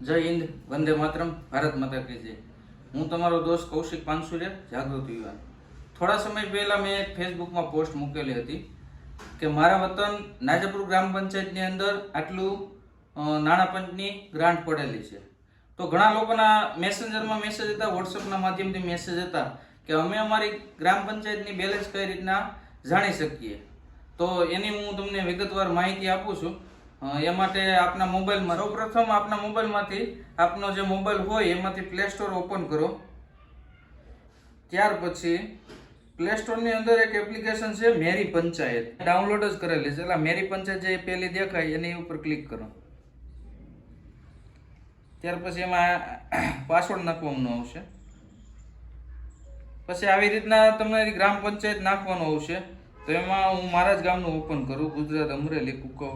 જય હિન્દ, વંદે માતરમ, ભારત માતા કે જય. હું તમારો દોસ્ત કૌશિક પાનસુરિયા જાગૃત યુવાન. થોડા સમય પહેલાં મેં એક ફેસબુકમાં પોસ્ટ મૂકેલી હતી કે મારા વતન નાજાપુર ગ્રામ પંચાયતની અંદર આટલું નાણાં પંચની ગ્રાન્ટ પડેલી છે. તો ઘણા લોકોના મેસેન્જરમાં મેસેજ હતા વોટ્સઅપના માધ્યમથી મેસેજ હતા કે અમે અમારી ગ્રામ પંચાયતની બેલેન્સ કઈ રીતના જાણી શકીએ. તો એની હું તમને વિગતવાર માહિતી આપું છું. એ માટે આપના મોબાઈલમાં સૌપ્રથમ આપના મોબાઈલમાંથી આપનો જે મોબાઈલ હોય એમાંથી પ્લે સ્ટોર ઓપન કરો. ત્યાર પછી પ્લે સ્ટોરની અંદર એક એપ્લિકેશન છે મેરી પંચાયત. ડાઉનલોડ જ કરેલી છે. એટલે મેરી પંચાયત જે પહેલી દેખાય એની ઉપર ક્લિક કરો. ત્યાર પછી એમાં પાસવર્ડ નાખવાનો આવશે. પછી આવી રીતના તમારી ગ્રામ પંચાયત નાખવાનો આવશે. તો એમાં હું મારા જ ગામનું ઓપન કરું. ગુજરાત અમરેલી કુકા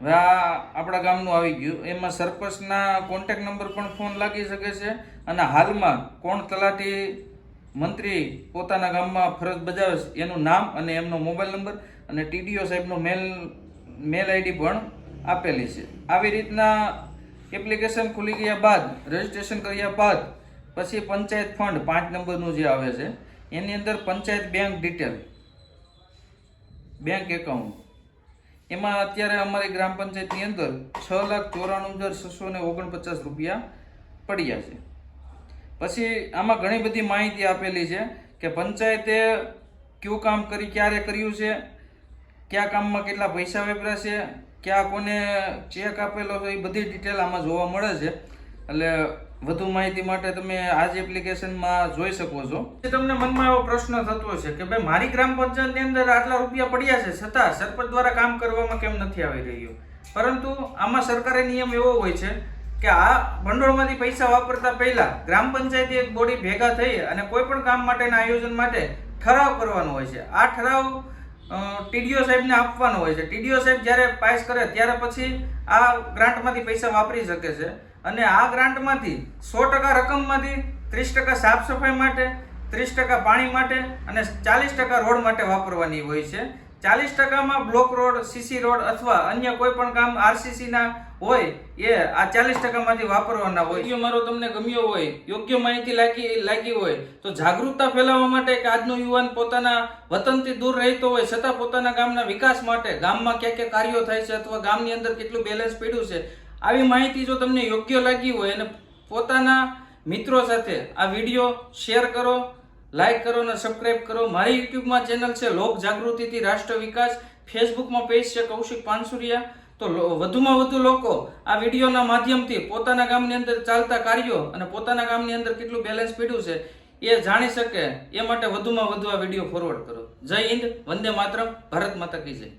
હવે આ આપણા ગામનું આવી ગયું. એમાં સરપંચના કોન્ટેક નંબર પણ ફોન લાગી શકે છે અને હાલમાં કોણ તલાટી મંત્રી પોતાના ગામમાં ફરજ બજાવે છે, એનું નામ અને એમનો મોબાઈલ નંબર અને ટીડીઓ સાહેબનો મેલ મેલ આઈડી પણ આપેલી છે. આવી રીતના એપ્લિકેશન ખુલી ગયા બાદ, રજીસ્ટ્રેશન કર્યા બાદ પછી પંચાયત ફંડ પાંચ નંબરનું જે આવે છે, એની અંદર panchayat bank detail, bank account એમાં અત્યારે અમારી ગ્રામ પંચાયતની અંદર છ લાખ ચોરાણું હજાર છસો ને ઓગણપચાસ રૂપિયા પડ્યા છે. પછી આમાં ઘણી બધી માહિતી આપેલી છે કે પંચાયતે કયું કામ કરી, ક્યારે કર્યું છે, કયા કામમાં કેટલા પૈસા વેપરા છે, ક્યાં કોને ચેક આપેલો છે, એ બધી ડિટેલ આમાં જોવા મળે છે. એટલે વધુ માહિતી માટે તમે આ જ એપ્લિકેશનમાં જોઈ શકો છો. તમને મનમાં એવો પ્રશ્ન થતો છે કે ભાઈ, મારી ગ્રામ પંચાયતની અંદર આટલા રૂપિયા પડ્યા છે, છતાં સરપંચ દ્વારા કામ કરવામાં કેમ નથી આવી રહ્યું? પરંતુ આમાં સરકારે નિયમ એવો હોય છે કે આ ભંડોળમાંથી પૈસા વાપરતા પહેલા ગ્રામ પંચાયતી એક બોડી ભેગા થઈ અને કોઈ પણ કામ માટેના આયોજન માટે ઠરાવ કરવાનો હોય છે. આ ઠરાવ ટીડીઓ સાહેબને આપવાનો હોય છે. ટીડીઓ સાહેબ જ્યારે પાસ કરે ત્યારે પછી આ ગ્રાન્ટમાંથી પૈસા વાપરી શકે છે. અને આ ગ્રાન્ટમાંથી સો ટકા રકમમાંથી ત્રીસ ટકા સાફ સફાઈ માટે, ત્રીસ ટકા પાણી માટે અને ચાલીસ ટકા રોડ માટે વાપરવાની હોય છે. ચાલીસ ટકામાં બ્લોક રોડ સીસી રોડ અથવા અન્ય કોઈ પણ કામ આરસીસી ના હોય, એ આ ચાલીસ ટકામાંથી વાપરવાના હોય. વીડિયો મારો તમને ગમ્યો હોય, યોગ્ય માહિતી લાગી લાગી હોય, તો જાગૃતતા ફેલાવવા માટે કે આજનો યુવાન પોતાના વતનથી દૂર રહેતો હોય, છતાં પોતાના ગામના વિકાસ માટે ગામમાં ક્યાં ક્યાં કાર્યો થાય છે અથવા ગામની અંદર કેટલું બેલેન્સ પડ્યું છે, આવી માહિતી જો તમને યોગ્ય લાગી હોય અને પોતાના મિત્રો સાથે આ વીડિયો શેર કરો લાઈક કરો અને સબસ્ક્રાઇબ કરો. મારી યુટ્યુબમાં ચેનલ છે લોક જાગૃતિથી રાષ્ટ્ર વિકાસ. ફેસબુકમાં પેજ છે કૌશિક પાનસુરિયા. તો વધુમાં વધુ લોકો આ વિડીયોના માધ્યમથી પોતાના ગામની અંદર ચાલતા કાર્યો અને પોતાના ગામની અંદર કેટલું બેલેન્સ પીડ્યું છે એ જાણી શકે. એ માટે વધુમાં વધુ આ વીડિયો ફોરવર્ડ કરો. જય હિન્દ, વંદે માતરમ, ભારત માતા કી જય.